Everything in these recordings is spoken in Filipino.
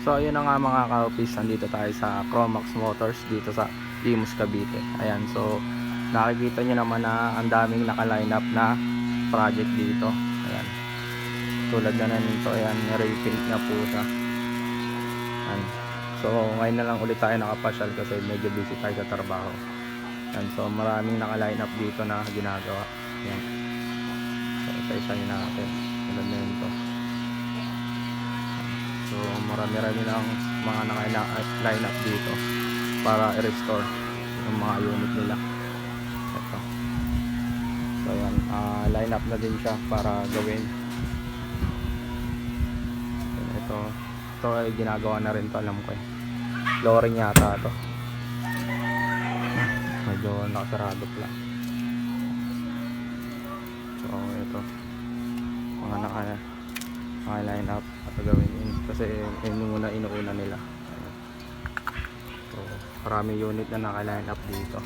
So ayun na nga mga ka-office, nandito tayo sa Chromax Motors dito sa Imus Cavite. Ayan, so nakikita nyo naman na ang daming naka-line up na project dito. Ayan. Tulad na nito, ayan, repaint na po siya. Ayan. So ngayon na lang ulit tayo nakapasyal kasi medyo busy tayo sa trabaho. Ayan, so maraming naka-line up dito na ginagawa. Ayan. So isa-isa nyo natin. Tulad na yun to. So marami-rami lang mga naka-line up dito para i-restore yung mga unit nila. Ito. So yan, ah, line up na din siya para gawin. Ito, ito ay ginagawa na rin to alam ko eh. Flooring yata to. Medyo nakasarado lang. So ito, mga naka mga line up at gawin yun. Kasi yun yung muna inuuna nila. So marami unit na naka line up dito.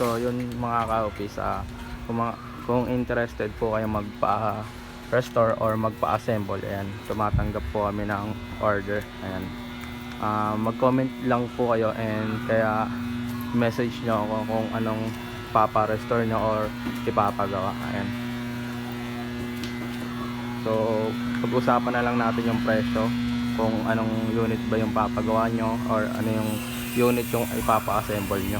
So yun mga ka-office ah, kung, mga, kung interested po kayo magpa restore or magpa-assemble ayan tumatanggap po kami ng order ayan. Ah, mag-comment lang po kayo and kaya message nyo ako kung anong papa-restore nyo or ipapagawa. Ayan. So, pag-usapan na lang natin yung presyo kung anong unit ba yung papagawa nyo or ano yung unit yung ipapa-assemble nyo.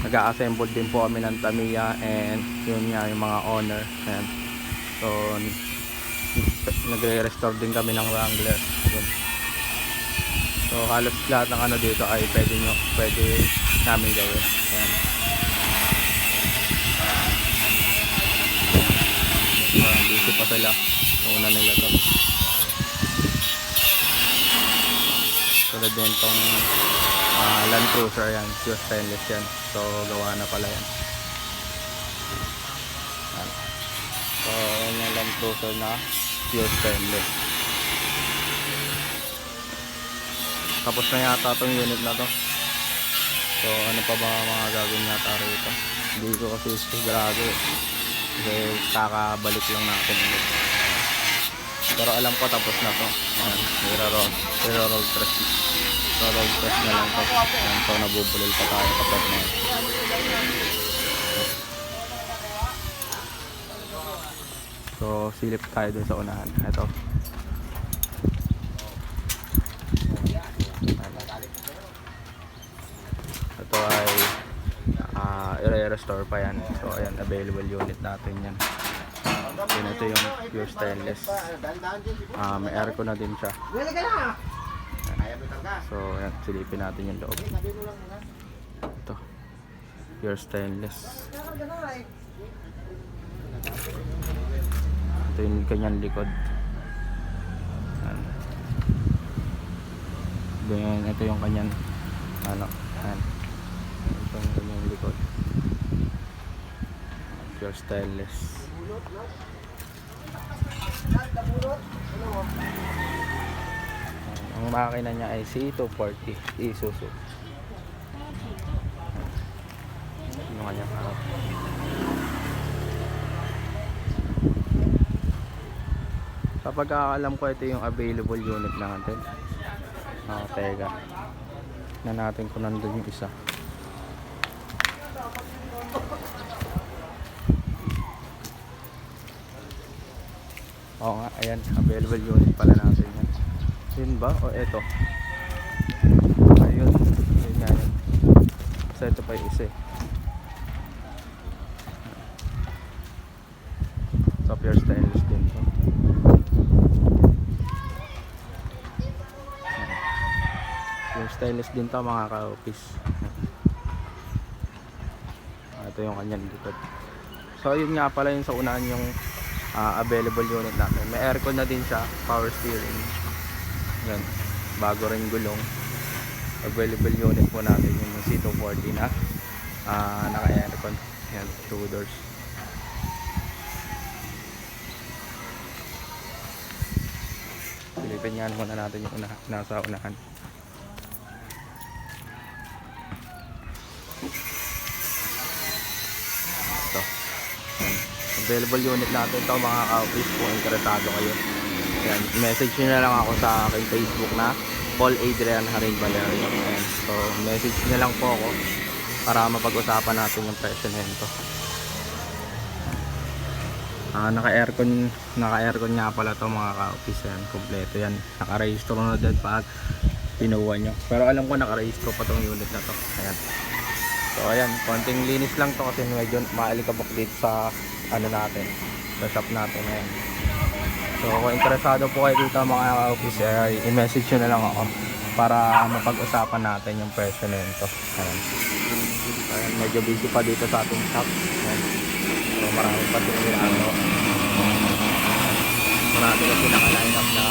Nag-a-assemble din po kami ng Tamiya and yun nga yung mga owner. Ayan. So, nagre-restore din kami ng Wrangler. Ayan. So halos lahat ng ano dito ay pwede nyo, pwede namin gawin. Ayan. Pa sila. Una nila to. Tulad din tong ah, Land Cruiser yan. Pure stainless yan. So gawa na pala yan. So yung Land Cruiser na pure stainless. Tapos na yata tong unit na to. So ano pa ba mga gagawin yata rito? Hindi ko kasi sigurado Kasi kakabalik lang natin ulit. Pero alam ko tapos na to. Ayan, iro-roll, iro-roll press. Iro-roll press na lang to. Ayan, so nabubulol pa tayo kapag na. So silip tayo dun sa unahan. Ito ay i-restore pa yan. So ayan, available unit natin yan. Yun, ito yung pure stainless. Ah, may aircon na din siya. So ayan, silipin natin yung loob. Ito. Pure stainless. Ito yung kanyang likod. Ayan. Then, ito yung kanyang ano, ayan. Ito yung kanyang likod. Pure stainless. Ang makina niya ay C240 Isuzu. Yung kanyang. Sa pagkakaalam ko ito yung available unit natin. Ah, teka. Na natin kung nandun yung isa. Oo nga, ayan. Available unit pala natin yan. Yun ba? O eto? Ayun. Yun nga yun. So ito pa yung isa eh. So pure stainless din to. Yung stainless din to mga ka-office. Ito yung kanyang likod. So yun nga pala yung sa unahan yung ah, available unit natin. May aircon na din siya, power steering. Yan, bago rin gulong. Available unit po natin yun, yung C240 na ah, naka-aircon. Yan, two doors. Silipin nga muna natin yung una, nasa unahan. Available unit natin to mga ka-office kung interesado kayo. Ayan, message nyo na lang ako sa aking Facebook na Paul Adrian Haring Valerio. Ayan, so message nyo lang po ako para mapag-usapan natin yung presyo nito. Ah, naka-aircon, naka-aircon nga pala to mga ka-office yan, kompleto yan. Naka-register na din pag pinuha nyo. Pero alam ko naka-register pa tong unit na to. Ayan. So ayan, konting linis lang to kasi medyo maalikabok dito sa ano natin, sa shop natin ayan. So kung interesado po kayo dito mga ka-office, ay i-message nyo na lang ako para mapag-usapan natin yung presyo nito. Ayan. So, ayan, medyo busy pa dito sa ating shop. Ayan. So marami pa ginagawa. Marami kasi naka-line up na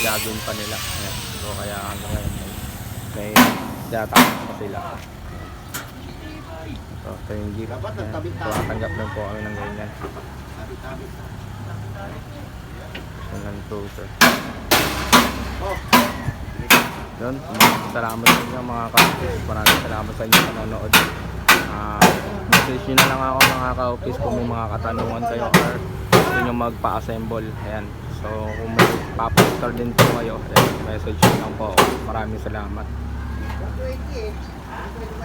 gagawin pa nila. Ayan. So kaya hanggang ngayon may, may data pa sila. So ito yung jeep. Dapat nagtabi-tabi. Lang po kami ng ganyan. Tabi-tabi. Yung Land Cruiser. Oh, maraming salamat sa inyo mga ka-office. Maraming salamat sa inyo sa nanonood. Ah, message nyo na lang ako mga ka-office kung may mga katanungan kayo or gusto nyo magpa-assemble. Ayan. So, kung may papaster din po kayo, ayan, message nyo lang po. Maraming salamat. 120 eh.